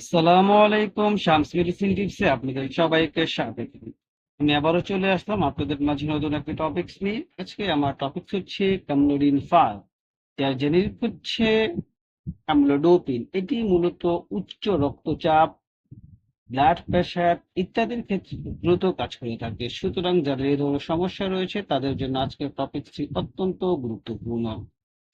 আসসালামু আলাইকুম, শামস মেডিসিন টিপসে আপনাদের সবাইকে স্বাগত। আমি আবারও চলে আসলাম আপনাদের মাঝে নতুন একটি টপিকস নিয়ে। আজকে আমার টপিক হচ্ছে কামলোডিন ফাইভ যার জেনেরিক হচ্ছে অ্যামলোডোপিন এটি মূলত উচ্চ রক্তচাপ ব্লাড প্রেশার ইত্যাদির ক্ষেত্রে দ্রুত কাজ করে থাকে। সুতরাং যাদের এই ধরনের সমস্যা রয়েছে, তাদের জন্য আজকের টপিকটি অত্যন্ত গুরুত্বপূর্ণ।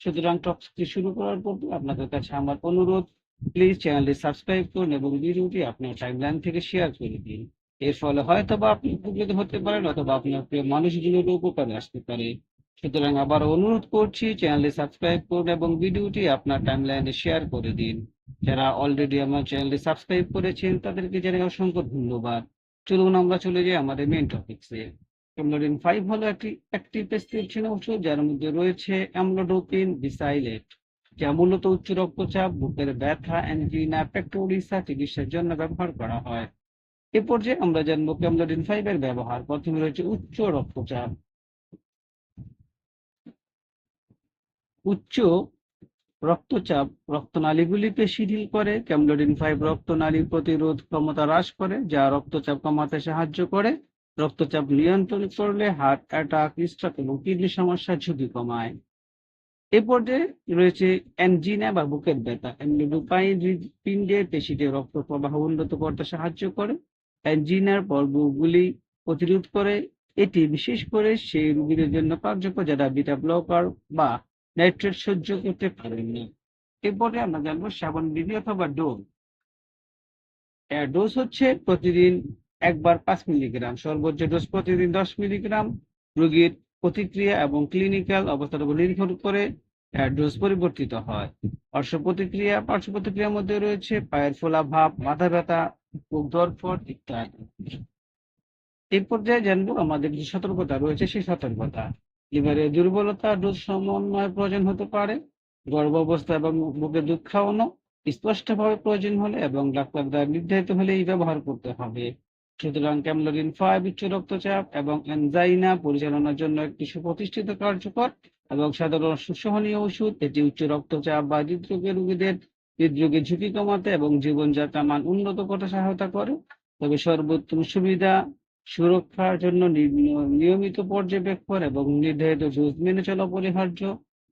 সুতরাং টপিকটি শুরু করার পূর্বে আপনাদের কাছে আমার অনুরোধ প্লিজ চ্যানেলটি সাবস্ক্রাইব করুন এবং ভিডিওটি আপনার টাইমলাইন থেকে শেয়ার করে দিন। এর ফলে হয়তো বা আপনি উপকৃত হতে পারেন অথবা আপনার প্রিয় মানুষগুলোর উপকারে আসতে পারে। সুতরাং আবার অনুরোধ করছি চ্যানেলটি সাবস্ক্রাইব করুন এবং ভিডিওটি আপনার টাইমলাইনে শেয়ার করে দিন। যারা অলরেডি আমার চ্যানেলটি সাবস্ক্রাইব করেছেন, তাদেরকে জানাই অসংখ্য ধন্যবাদ। চলুন আমরা চলে যাই আমাদের মেন টপিকসে ক্যামলোডিন ফাইভ হলো একটি একটি প্রেসক্রিপশন ওষুধ যার মধ্যে রয়েছে অ্যামলোডোপিন বিসাইলেট যা উচ্চ রক্তচাপ, বুকের ব্যথা অ্যাঞ্জিনা পেক্টোরিসা চিকিৎসার জন্য ব্যবহার করা হয়। এ পর্যায়ে আমরা জানব ক্যামলোডিন ফাইভ এর ব্যবহার। প্রথমে রয়েছে উচ্চ রক্তচাপ। উচ্চ রক্তচাপ রক্তনালীগুলিকে শিথিল করে। ক্যামলোডিন ফাইভ রক্তনালীর প্রতিরোধ ক্ষমতা হ্রাস করে, যা রক্তচাপ কমাতে সাহায্য করে। রক্তচাপ নিয়ন্ত্রণ করলে হার্ট অ্যাটাক, স্ট্রোক এবং কিডনি সমস্যার ঝুঁকি কমায়। এ পর্যায়ে রয়েছে অ্যানজিনা বা বুকের ব্যথা। অ্যামলোডোপাইন হৃৎপিণ্ডের পেশিতে রক্ত প্রবাহ উন্নত করতে সাহায্য করে। অ্যানজিনার পর্বগুলি প্রতিরোধ করে। এটি বিশেষ করে সেই রোগীদের জন্য কার্যকর, যারা বিটা ব্লকার বা নাইট্রেট সহ্য করতে পারেন না। এরপরে আমরা জানব সেবন বিধি অথবা ডোজ। ডোজ হচ্ছে প্রতিদিন একবার পাঁচ মিলিগ্রাম, সর্বোচ্চ ডোজ প্রতিদিন দশ মিলিগ্রাম। রোগীর প্রতিক্রিয়া এবং ক্লিনিক্যাল অবস্থার উপর নির্ভর করে ডোজ পরিবর্তিত হয়। পার্শ্ব প্রতিক্রিয়া, পার্শ্ব প্রতিক্রিয়ার মধ্যে রয়েছে পায়ের ফোলা ভাব, মাথা ব্যথা বুক ধরফট ইত্যাদি। এই পর্যায়ে জানব আমাদের যে সতর্কতা রয়েছে, সেই সতর্কতা। লিভারে দুর্বলতা ডোজ সমন্বয় প্রয়োজন হতে পারে, গর্ভাবস্থা এবং বুকে দুধ স্পষ্টভাবে প্রয়োজন হলে এবং ডাক্তার দ্বারা নির্ধারিত হলে এই ব্যবহার করতে হবে। সুতরাং ক্যামলোডিন ফাইভ উচ্চ রক্তচাপ এবং এনজাইনা পরিচালনার জন্য একটি সুপ্রতিষ্ঠিত কার্যকর এবং সাধারণ সুসহনীয় ওষুধ। এটি উচ্চ রক্তচাপ বা হৃদরোগের রোগীদের হৃদরোগের ঝুঁকি কমাতে এবং জীবনযাত্রা মান উন্নত করতে সহায়তা করে। তবে সর্বোত্তম সুবিধা, সুরক্ষার জন্য নিয়মিত পর্যবেক্ষণ এবং নির্ধারিত ডোজ মেনে চলা অপরিহার্য।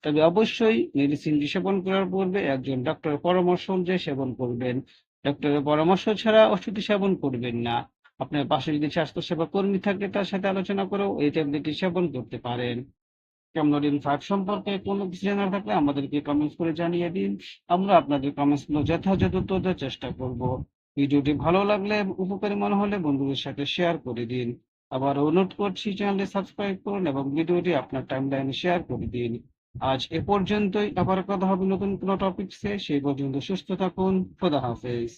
তবে অবশ্যই মেডিসিনটি সেবন করার পূর্বে একজন ডক্টরের পরামর্শ অনুযায়ী সেবন করবেন। ডক্টরের পরামর্শ ছাড়া ওষুধটি সেবন করবেন না। আপনার পাশে যদি স্বাস্থ্যসেবা কর্মী থাকে তার সাথে আলোচনা করেও এই ট্যাবলেটটি সেবন করতে পারেন। ক্যামনোডিন ফাইভ সম্পর্কে কোনো কিছু জানার থাকলে আমাদেরকে কমেন্টস করে জানিয়ে দিন। আমরা আপনাদের কমেন্টসগুলো যথাযথ চেষ্টা করব। ভিডিওটি ভালো লাগলে উপকারী মনে হলে বন্ধুদের সাথে শেয়ার করে দিন। আবার অনুরোধ করছি চ্যানেলটি সাবস্ক্রাইব করুন এবং ভিডিওটি আপনার টাইমলাইনে শেয়ার করে দিন। আজ এ পর্যন্তই। আবার কথা হবে নতুন কোনো টপিকসে সেই পর্যন্ত সুস্থ থাকুন। খোদা হাফেজ।